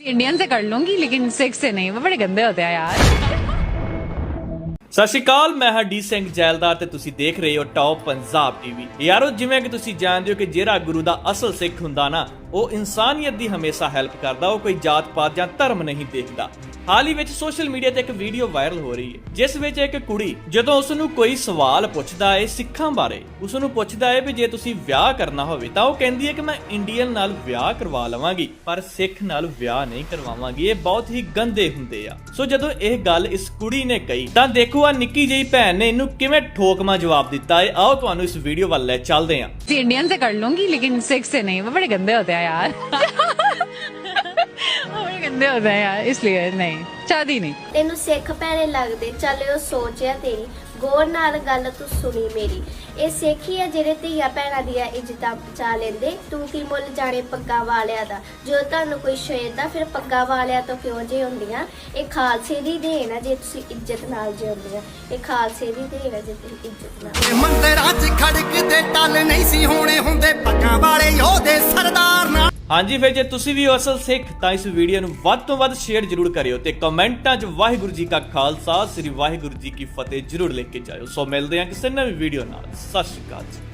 Indian से कर लूंगी लेकिन सिक्स से नहीं वो बड़े गंदे होते हैं यार ਸਤਿ ਸ਼੍ਰੀ ਅਕਾਲ, ਮੈਂ ਹਾਂ ਡੀ ਸਿੰਘ ਜੈਲਦਾਰ ਤੇ ਤੁਸੀਂ ਦੇਖ ਰਹੇ ਹੋ ਟੌਪ ਪੰਜਾਬ ਟੀਵੀ ਯਾਰੋ, ਜਿਵੇਂ ਕਿ ਤੁਸੀਂ ਜਾਣਦੇ ਹੋ ਕਿ ਜਿਹੜਾ ਗੁਰੂ ਦਾ ਅਸਲ ਸਿੱਖ ਹੁੰਦਾ ਨਾ, ਉਹ ਇਨਸਾਨੀਅਤ ਦੀ ਹਮੇਸ਼ਾ ਹੈਲਪ ਕਰਦਾ, ਉਹ ਕੋਈ ਜਾਤ ਪਾਤ ਜਾਂ ਧਰਮ ਨਹੀਂ ਦੇਖਦਾ। ਹਾਲ ਹੀ ਵਿੱਚ ਸੋਸ਼ਲ ਮੀਡੀਆ ਤੇ ਇੱਕ ਵੀਡੀਓ ਵਾਇਰਲ ਹੋ ਰਹੀ ਹੈ, ਜਿਸ ਵਿੱਚ ਇੱਕ ਕੁੜੀ, ਜਦੋਂ ਉਸ ਨੂੰ ਕੋਈ ਸਵਾਲ ਪੁੱਛਦਾ ਹੈ ਸਿੱਖਾਂ ਬਾਰੇ ਉਸ ਨੂੰ ਪੁੱਛਦਾ ਹੈ ਵੀ ਜੇ ਤੁਸੀਂ ਵਿਆਹ ਕਰਨਾ ਹੋਵੇ, ਤਾਂ ਉਹ ਕਹਿੰਦੀ ਹੈ ਕਿ ਮੈਂ ਇੰਡੀਅਨ ਨਾਲ ਵਿਆਹ ਕਰਵਾ ਲਵਾਂਗੀ, ਪਰ ਸਿੱਖ ਨਾਲ ਵਿਆਹ ਨਹੀਂ ਕਰਵਾਵਾਂਗੀ, ਇਹ ਬਹੁਤ ਹੀ ਗੰਦੇ ਹੁੰਦੇ ਆ। ਸੋ ਜਦੋਂ ਇਹ ਗੱਲ ਇਸ ਕੁੜੀ ਨੇ ਕਹੀ, ਤਾਂ ਦੇਖੋ ਆ ਨਿੱਕੀ ਜਿਹੀ ਭੈਣ ਨੇ ਇਹਨੂੰ ਕਿਵੇਂ ਠੋਕਮਾ ਜਵਾਬ ਦਿੱਤਾ ਹੈ ਆਓ ਤੁਹਾਨੂੰ ਇਸ ਵੀਡੀਓ ਵੱਲ ਲੈ ਚੱਲਦੇ ਹਾਂ इंडियन से कर लूंगी लेकिन सिक्स से नहीं वो बड़े गंदे होते हैं यार वो बड़े गंदे होते हैं यार इसलिए नहीं ਚਾਦੀ ਨਹੀਂ। ਤੈਨੂੰ ਸਿੱਖ ਭੈਣੇ ਲੱਗਦੇ ਚੱਲ ਉਹ ਸੋਚਿਆ ਤੇਰੀ ਗੌਰ ਨਾਲ ਗੱਲ ਤੂੰ ਸੁਣੀ ਮੇਰੀ। ਇਹ ਸੇਖੀ ਹੈ ਜਿਹੜੇ ਧੀਆ ਭੈਣਾਂ ਦੀਆਂ ਇੱਜ਼ਤਾਂ ਬਚਾ ਲੈਂਦੇ। ਤੂੰ ਕੀ ਮੁੱਲ ਜਾਣੇ ਪੱਗਾ ਵਾਲਿਆਂ ਦਾ? ਜੋ ਤੁਹਾਨੂੰ ਕੋਈ ਸ਼ੇਰ ਦਾ ਫਿਰ ਪੱਗਾ ਵਾਲਿਆਂ ਤੋਂ ਕਿਉਂ ਜੇ ਹੁੰਦੀਆਂ? ਇਹ ਖਾਲਸੇ ਦੀ ਦੇਣ ਆ ਜੇ ਤੁਸੀਂ ਇੱਜ਼ਤ ਨਾਲ ਜਿਉਂਦੇ ਆ ਇਹ ਖਾਲਸੇ ਦੀ ਦੇਣ ਆ ਜੇ ਤੁਸੀਂ ਇੱਜ਼ਤ ਨਾਲ। ਮੰਦਰਾਂ 'ਚ ਖੜਕਦੇ ਟੱਲ ਨਹੀਂ ਸੀ ਹੋਣੇ ਹੁੰਦੇ। ਪੱਗਾਂ ਵਾਲੇ ਯੋਧੇ ਹਾਂਜੀ, ਫਿਰ ਜੇ ਤੁਸੀਂ ਵੀ ਹੋ ਅਸਲ ਸਿੱਖ, ਤਾਂ ਇਸ ਵੀਡੀਓ ਨੂੰ ਵੱਧ ਤੋਂ ਵੱਧ ਸ਼ੇਅਰ ਜ਼ਰੂਰ ਕਰਿਓ ਤੇ ਕਮੈਂਟਾਂ 'ਚ ਵਾਹਿਗੁਰੂ ਜੀ ਕਾ ਖਾਲਸਾ, ਸ੍ਰੀ ਵਾਹਿਗੁਰੂ ਜੀ ਕੀ ਫਤਿਹ ਜ਼ਰੂਰ ਲਿਖ ਕੇ ਜਾਇਓ। ਸੋ ਮਿਲਦੇ ਹਾਂ ਕਿਸੇ ਨਵੀਂ ਵੀਡੀਓ ਨਾਲ। ਸਤਿ ਸ਼੍ਰੀ ਅਕਾਲ ਜੀ।